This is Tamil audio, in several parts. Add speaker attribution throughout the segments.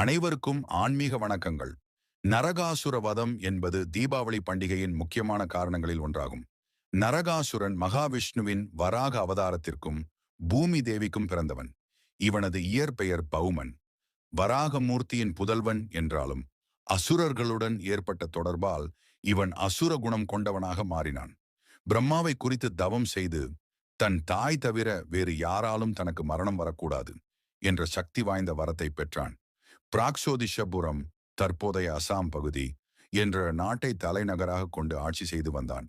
Speaker 1: அனைவருக்கும் ஆன்மீக வணக்கங்கள். நரகாசுர வதம் என்பது தீபாவளி பண்டிகையின் முக்கியமான காரணங்களில் ஒன்றாகும். நரகாசுரன் மகாவிஷ்ணுவின் வராக அவதாரத்திற்கும் பூமி தேவிக்கும் பிறந்தவன். இவனது இயற்பெயர் பௌமன். வராகமூர்த்தியின் புதல்வன் என்றாலும் அசுரர்களுடன் ஏற்பட்ட தொடர்பால் இவன் அசுர குணம் கொண்டவனாக மாறினான். பிரம்மாவை குறித்து தவம் செய்து தன் தாய் தவிர வேறு யாராலும் தனக்கு மரணம் வரக்கூடாது என்ற சக்தி வாய்ந்த வரத்தை பெற்றான். பிராக்சோதிஷபுரம் தற்போதைய அசாம் பகுதி என்ற நாட்டை தலைநகராக கொண்டு ஆட்சி செய்து வந்தான்.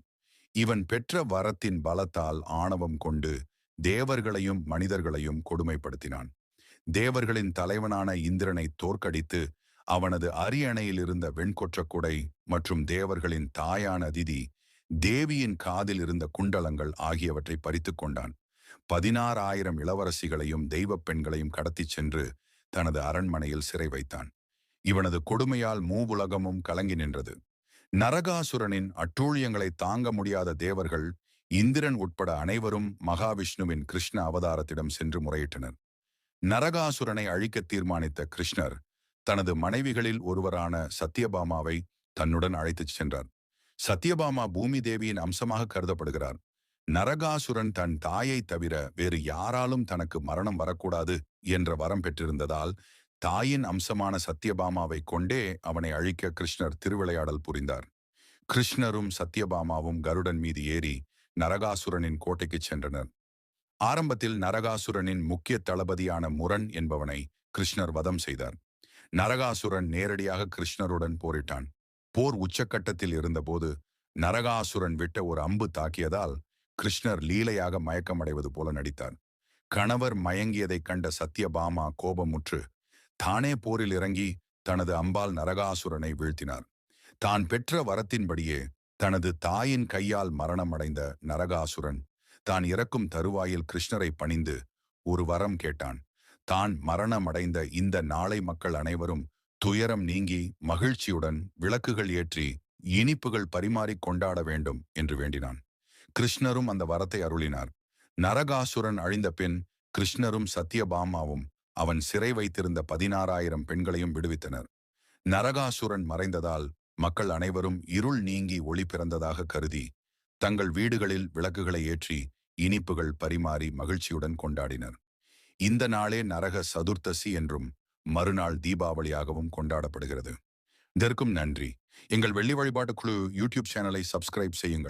Speaker 1: இவன் பெற்ற வரத்தின் பலத்தால் ஆணவம் கொண்டு தேவர்களையும் மனிதர்களையும் கொடுமைப்படுத்தினான். தேவர்களின் தலைவனான இந்திரனை தோற்கடித்து அவனது அரியணையில் இருந்த வெண்கொற்ற குடை மற்றும் தேவர்களின் தாயான அதிதி தேவியின் காதில் இருந்த குண்டலங்கள் ஆகியவற்றை பறித்து கொண்டான். பதினாறாயிரம் இளவரசிகளையும் தெய்வப் பெண்களையும் கடத்திச் சென்று தனது அரண்மனையில் சிறை வைத்தான். இவனது கொடுமையால் மூவுலகமும் கலங்கி நின்றது. நரகாசுரனின் அட்டூழியங்களை தாங்க முடியாத தேவர்கள் இந்திரன் உட்பட அனைவரும் மகாவிஷ்ணுவின் கிருஷ்ண அவதாரத்திடம் சென்று முறையிட்டனர். நரகாசுரனை அழிக்க தீர்மானித்த கிருஷ்ணர் தனது மனைவிகளில் ஒருவரான சத்யபாமாவை தன்னுடன் அழைத்துச் சென்றார். சத்யபாமா பூமி தேவியின் அம்சமாக கருதப்படுகிறார். நரகாசுரன் தன் தாயை தவிர வேறு யாராலும் தனக்கு மரணம் வரக்கூடாது என்ற வரம் பெற்றிருந்ததால் தாயின் அம்சமான சத்யபாமாவை கொண்டே அவனை அழிக்க கிருஷ்ணர் திருவிளையாடல் புரிந்தார். கிருஷ்ணரும் சத்யபாமாவும் கருடன் மீது ஏறி நரகாசுரனின் கோட்டைக்கு சென்றனர். ஆரம்பத்தில் நரகாசுரனின் முக்கிய தளபதியான முரண் என்பவனை கிருஷ்ணர் வதம் செய்தார். நரகாசுரன் நேரடியாக கிருஷ்ணருடன் போரிட்டான். போர் உச்சக்கட்டத்தில் இருந்தபோது நரகாசுரன் விட்ட ஒரு அம்பு தாக்கியதால் கிருஷ்ணர் லீலையாக மயக்கமடைவது போல நடித்தார். கணவர் மயங்கியதைக் கண்ட சத்யபாமா கோபமுற்று தானே போரில் இறங்கி தனது அம்பால் நரகாசுரனை வீழ்த்தினார். தான் பெற்ற வரத்தின்படியே தனது தாயின் கையால் மரணமடைந்த நரகாசுரன் தான் இறக்கும் தருவாயில் கிருஷ்ணரை பணிந்து ஒரு வரம் கேட்டான். தான் மரணமடைந்த இந்த நாளை மக்கள் அனைவரும் துயரம் நீங்கி மகிழ்ச்சியுடன் விளக்குகள் ஏற்றி இனிப்புகள் பரிமாறிக் கொண்டாட வேண்டும் என்று வேண்டினான். கிருஷ்ணரும் அந்த வரத்தை அருளினார். நரகாசுரன் அழிந்த பின் கிருஷ்ணரும் சத்யபாமாவும் அவன் சிறை வைத்திருந்த பதினாறாயிரம் பெண்களையும் விடுவித்தனர். நரகாசுரன் மறைந்ததால் மக்கள் அனைவரும் இருள் நீங்கி ஒளி பிறந்ததாக கருதி தங்கள் வீடுகளில் விளக்குகளை ஏற்றி இனிப்புகள் பரிமாறி மகிழ்ச்சியுடன் கொண்டாடினர். இந்த நாளே நரக சதுர்த்தசி என்றும் மறுநாள் தீபாவளியாகவும் கொண்டாடப்படுகிறது. இதற்கும் நன்றி. எங்கள் வெள்ளி வழிபாட்டு குழு யூடியூப் சேனலை சப்ஸ்கிரைப் செய்யுங்கள்.